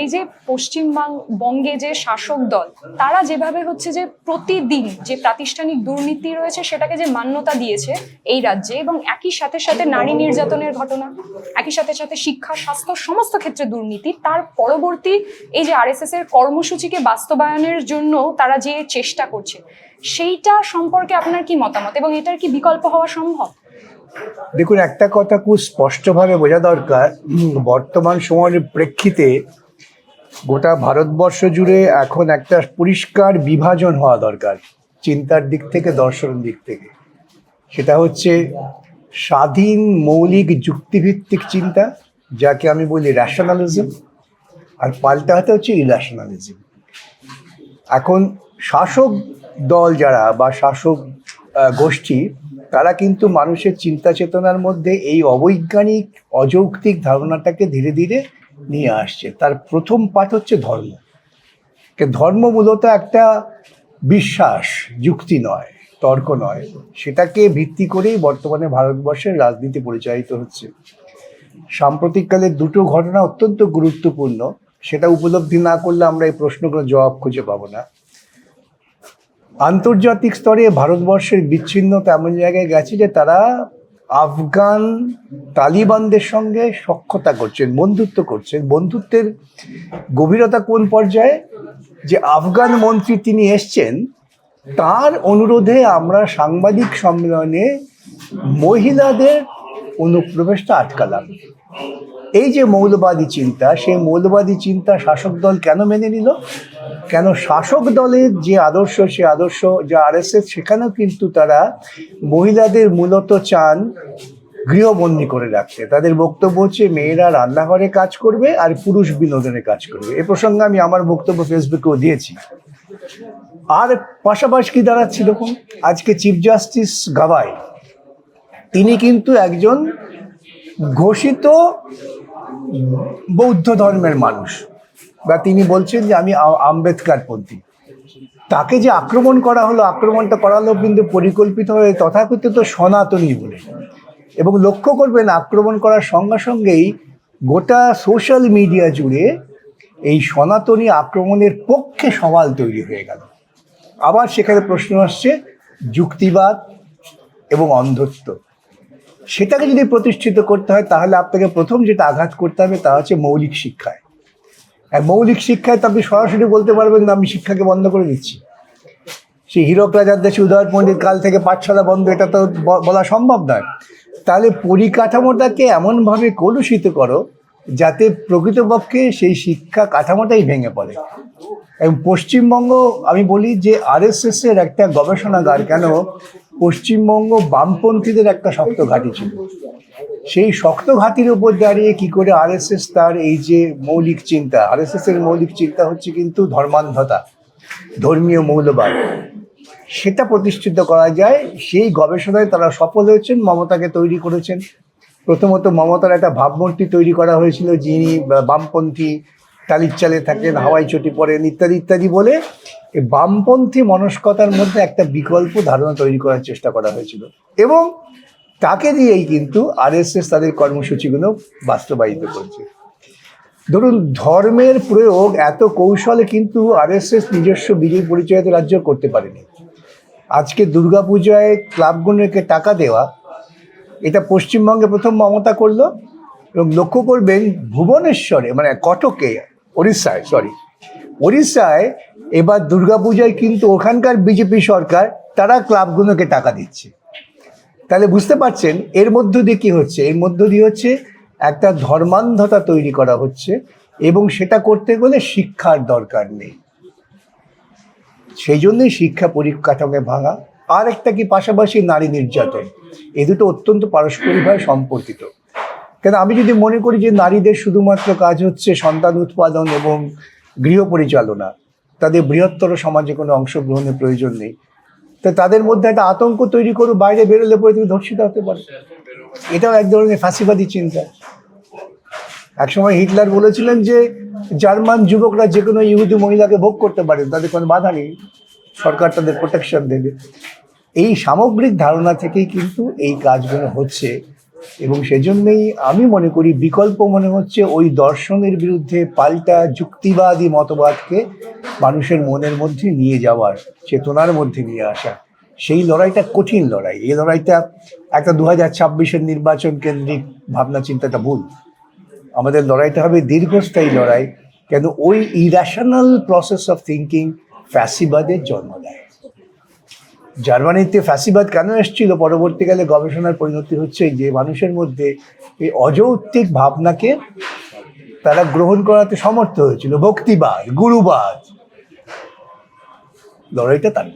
এই যে পশ্চিমবঙ্গে যে শাসক দল, তারা যেভাবে হচ্ছে যে প্রতিদিন যে প্রাতিষ্ঠানিক দুর্নীতি রয়েছে সেটাকে যে মান্যতা দিয়েছে এই রাজ্যে এবং একই সাথে সাথে নারী নির্যাতনের ঘটনা, একই সাথে সাথে শিক্ষা, স্বাস্থ্য সমস্ত ক্ষেত্রে দুর্নীতি, তার পরবর্তী এই যে আরএসএস এর কর্মসূচিকে বাস্তবায়নের জন্য তারা যে চেষ্টা করছে, সেইটা সম্পর্কে আপনার কি মতামত এবং এটার কি বিকল্প হওয়া সম্ভব? দেখুন, একটা কথা খুব স্পষ্টভাবে বোঝা দরকার, বর্তমান সময়ের প্রেক্ষিতে গোটা ভারতবর্ষ জুড়ে এখন একটা পরিষ্কার বিভাজন হওয়া দরকার, চিন্তার দিক থেকে, দর্শনের দিক থেকে। সেটা হচ্ছে স্বাধীন মৌলিক যুক্তিভিত্তিক চিন্তা, যাকে আমি বলি র্যাশনালিজম আর পাল্টা হাতে হচ্ছে ইরাশনালিজম এখন শাসক দল যারা বা শাসক গোষ্ঠী, তারা কিন্তু মানুষের চিন্তা চেতনার মধ্যে এই অবৈজ্ঞানিক, অযৌক্তিক ধারণাটাকে ধীরে ধীরে নিয়ে আসছে। তার প্রথম পাঠ হচ্ছে ধর্ম। ধর্ম মূলত একটা বিশ্বাস, যুক্তি নয়, তর্ক নয়। সেটাকে ভিত্তি করেই বর্তমানে ভারতবর্ষের রাজনীতি পরিচালিত হচ্ছে। সাম্প্রতিককালে দুটো ঘটনা অত্যন্ত গুরুত্বপূর্ণ। সেটা উপলব্ধি না করলে আমরা এই প্রশ্নগুলো জবাব খুঁজে পাবো না। আন্তর্জাতিক স্তরে ভারতবর্ষের বিচ্ছিন্নতা এমন জায়গায় গেছে যে তারা আফগান তালিবানদের সঙ্গে সক্ষতা করছেন, বন্ধুত্ব করছেন। বন্ধুত্বের গভীরতা কোন পর্যায়ে? যে আফগান মন্ত্রী তিনি এসছেন, তার অনুরোধে আমরা সাংবাদিক সম্মেলনে মহিলাদের অনুপ্রবেশটা আটকালাম। এই যে মৌলবাদী চিন্তা, সেই মৌলবাদী চিন্তা শাসক দল কেন মেনে নিল? কেন শাসক দলের যে আদর্শ সে আদর্শ যে আরএসএস, সেখানেও কিন্তু তারা মহিলাদের মূলত চান গৃহবন্দী করে রাখতে। তাদের বক্তব্য হচ্ছে, মেয়েরা রান্নাঘরে কাজ করবে আর পুরুষ বিনোদনে কাজ করবে। এ প্রসঙ্গে আমি আমার বক্তব্য ফেসবুকেও দিয়েছি। আর পাশাপাশি কি দাঁড়াচ্ছি দেখুন? আজকে চিফ জাস্টিস গাভাই তিনি কিন্তু একজন ঘোষিত বৌদ্ধ ধর্মের মানুষ। বা তিনি বলছেন যে আমি আ- আম্বেদকারপন্থী। তাকে যে আক্রমণ করা হলো, আক্রমণটা করা হলো কিন্তু পরিকল্পিতভাবে তথাকথিত সনাতনী বলে। এবং লক্ষ্য করবেন, আক্রমণ করার সঙ্গে সঙ্গেই গোটা সোশ্যাল মিডিয়া জুড়ে এই সনাতনী আক্রমণের পক্ষে সওয়াল তৈরি হয়ে গেল। আবার সেখানে প্রশ্ন আসছে, যুক্তিবাদ এবং অন্ধত্ব। সেটাকে যদি প্রতিষ্ঠিত করতে হয়, তাহলে আপনাকে প্রথম যেটা আঘাত করতে হবে, তা হচ্ছে মৌলিক শিক্ষায়। আর মৌলিক শিক্ষায় তো আপনি সরাসরি বলতে পারবেন না, আমি শিক্ষাকে বন্ধ করে দিচ্ছি। সেই হীরক রাজার দেশে উদয় পণ্ডিত কাল থেকে পাঠশালা বন্ধ, এটা তো বলা সম্ভব নয়। তাহলে পরিকাঠামোটাকে এমনভাবে কলুষিত করো, যাতে প্রকৃতপক্ষে সেই শিক্ষা কাঠামোটাই ভেঙে পড়ে। এবং পশ্চিমবঙ্গ, আমি বলি যে আরএসএস এর একটা গবেষণাগার, কেন পশ্চিমবঙ্গ বামপন্থীদের একটা শক্ত ঘাঁটি ছিল। সেই শক্ত ঘাঁটির উপর দাঁড়িয়ে কি করে আরএসএস তার এই যে মৌলিক চিন্তা, আরএসএস এর মৌলিক চিন্তা হচ্ছে কিন্তু ধর্মান্ধতা, ধর্মীয় মৌলবাদ। সেটা প্রতিষ্ঠিত করা যায়, সেই গবেষণায় তারা সফল হয়েছেন, মমতাকে তৈরি করেছেন। প্রথমত মমতার একটা ভাবমূর্তি তৈরি করা হয়েছিল যিনি বামপন্থী টালির চালে থাকেন হাওয়াই চটি পরেন ইত্যাদি ইত্যাদি বলে এই বামপন্থী মনস্কতার মধ্যে একটা বিকল্প ধারণা তৈরি করার চেষ্টা করা হয়েছিল। এবং তাকে দিয়েই কিন্তু আরএসএস তাদের কর্মসূচিগুলো বাস্তবায়িত করছে। ধরুন ধর্মের প্রয়োগ এত কৌশলে কিন্তু আরএসএস নিজস্ব বিজয় পরিচয়িত রাজ্য করতে পারেনি। আজকে দুর্গাপূজায় ক্লাবগুলোকে টাকা দেওয়া এটা পশ্চিমবঙ্গে প্রথম মমতা করল এবং লক্ষ্য করবেন ভুবনেশ্বরে মানে কটকে ওড়িশায় সরি ওড়িশায় এবার দুর্গাপূজায় কিন্তু ওখানকার বিজেপি সরকার, তারা ক্লাবগুলোকে টাকা দিচ্ছে। তাহলে বুঝতে পারছেন, এর মধ্য দিয়ে কি হচ্ছে? এর মধ্য দিয়ে হচ্ছে একটা ধর্মান্ধতা তৈরি করা হচ্ছে এবং সেটা করতে গেলে শিক্ষার দরকার নেই। সেই জন্যই শিক্ষা পরিকাঠামো ভাঙা। আর একটা কি পাশাপাশি নারী নির্যাতন? এ দুটো অত্যন্ত পারস্পরিকভাবে সম্পর্কিত। কেন আমি যদি মনে করি যে নারীদের শুধুমাত্র কাজ হচ্ছে সন্তান উৎপাদন এবং গৃহ পরিচালনা তাদের বৃহত্তর সমাজে কোনো অংশগ্রহণের প্রয়োজন নেই, তো তাদের মধ্যে একটা আতঙ্ক তৈরি করো বাইরে বেরোলে পরে তুমি ধর্ষিত হতে পারো। এটাও এক ধরনের ফাঁসিবাদী চিন্তা। একসময় হিটলার বলেছিলেন যে জার্মান যুবকরা যে কোনো ইহুদি মহিলাকে ভোগ করতে পারেন, তাদের কোনো বাধা নেই, সরকার তাদের প্রোটেকশন দেবে। এই সামগ্রিক ধারণা থেকেই কিন্তু এই কাজগুলো হচ্ছে। এবং সেজন্যই আমি মনে করি বিকল্প মনে হচ্ছে ওই দর্শনের বিরুদ্ধে পাল্টা যুক্তিবাদী মতবাদকে মানুষের মনের মধ্যে নিয়ে যাওয়ার চেতনার মধ্যে নিয়ে আসা। সেই লড়াইটা কঠিন লড়াই। এই লড়াইটা একটা দু হাজার ছাব্বিশের নির্বাচন কেন্দ্রিক ভাবনা চিন্তাটা ভুল। আমাদের লড়াইটা হবে দীর্ঘস্থায়ী লড়াই। কেন ওই ইরাশনাল প্রসেস অফ থিঙ্কিং ফ্যাসিবাদের জন্ম দেয়। জার্মানিতে ফ্যাসিবাদ কেন এসেছিল? পরবর্তীকালে গবেষণার পরিণতি হচ্ছে যে মানুষের মধ্যে এই অযৌক্তিক ভাবনাকে তারা গ্রহণ করাতে সমর্থ হয়েছিল। ভক্তিবাদ, গুরুবাদ। লড়াইটা তার।